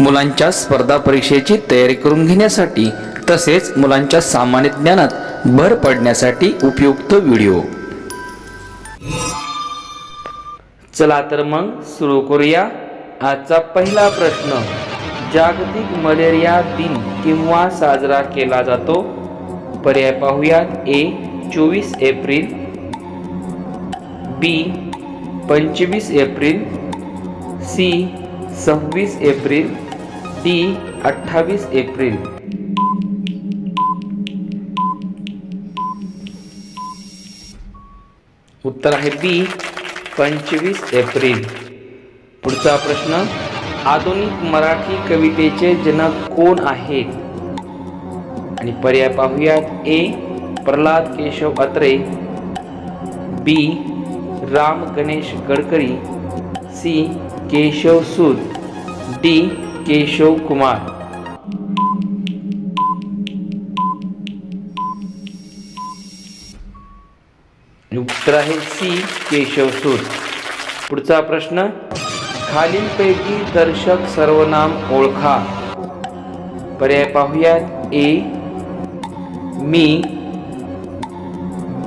मुलांच्या स्पर्धा परीक्षेची तयारी करून घेण्यासाठी तसेच मुलांच्या सामान्य ज्ञानात भर पडण्यासाठी उपयुक्त व्हिडिओ. चला तर मग सुरू करूया आजचा पहिला प्रश्न. जागतिक मलेरिया दिन किंवा साजरा केला जातो? पर्याय पाहूयात. ए चोवीस एप्रिल. बी पंचवीस एप्रिल. सी सव्वीस एप्रिल डी अठ्ठावीस एप्रिल. उत्तर आहे बी पंचवीस एप्रिल. पुढचा प्रश्न आधुनिक मराठी कवितेचे जनक कोण आहेत? आणि पर्याय पाहूयात A Pralhad Keshav Atre B Ram Ganesh Gadkari C Keshav Sood D Keshav Kumar. उत्तर आहे सी केशव सूद. पुढचा प्रश्न खालीलपैकी दर्शक सर्वनाम ओळखा. पर्याय पाहूयात ए मी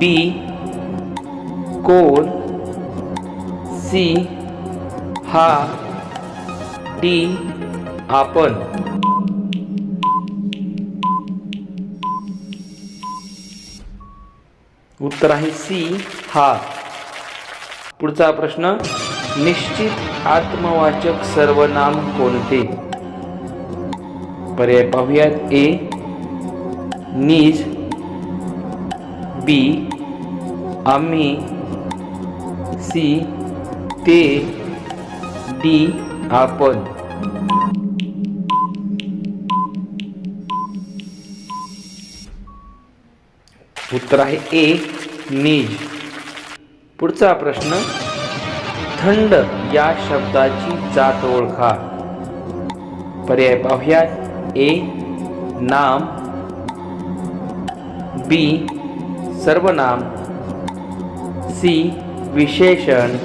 बी कोण सी हा डी आपण. उत्तर आहे सी हा. पुढचा प्रश्न निश्चित आत्मवाचक सर्वनाम कोणते? पर्याय पाहूयात. ए नीज. बी आम्ही. सी ते. ती आपण उत्तर आहे ए नीज. पुढचा प्रश्न थंड या शब्दाची जात ओळखा. पर्याय पाहूया. ए नाम. बी सर्वनाम. सी विशेषण.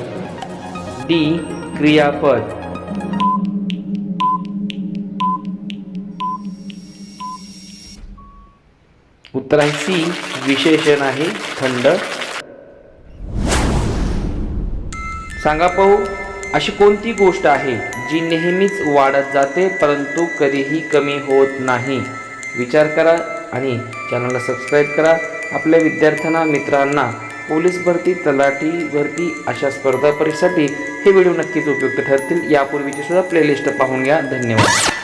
डी क्रियापद. उत्तर आहे सी विशेषण आहे थंड. सांगा पाहू अशी कोणती गोष्ट आहे जी नेहमीच वाढत जाते परंतु कधीही कमी होत नाही? विचार करा आणि चॅनलला सबस्क्राईब करा. आपल्या विद्यार्थ्यांना मित्रांना पोलीस भरती तलाठी भरती अशा स्पर्धा परीक्षेसाठी हे व्हिडिओ नक्कीच उपयुक्त ठरतील. यापूर्वीची सुद्धा प्लेलिस्ट पाहून घ्या. धन्यवाद.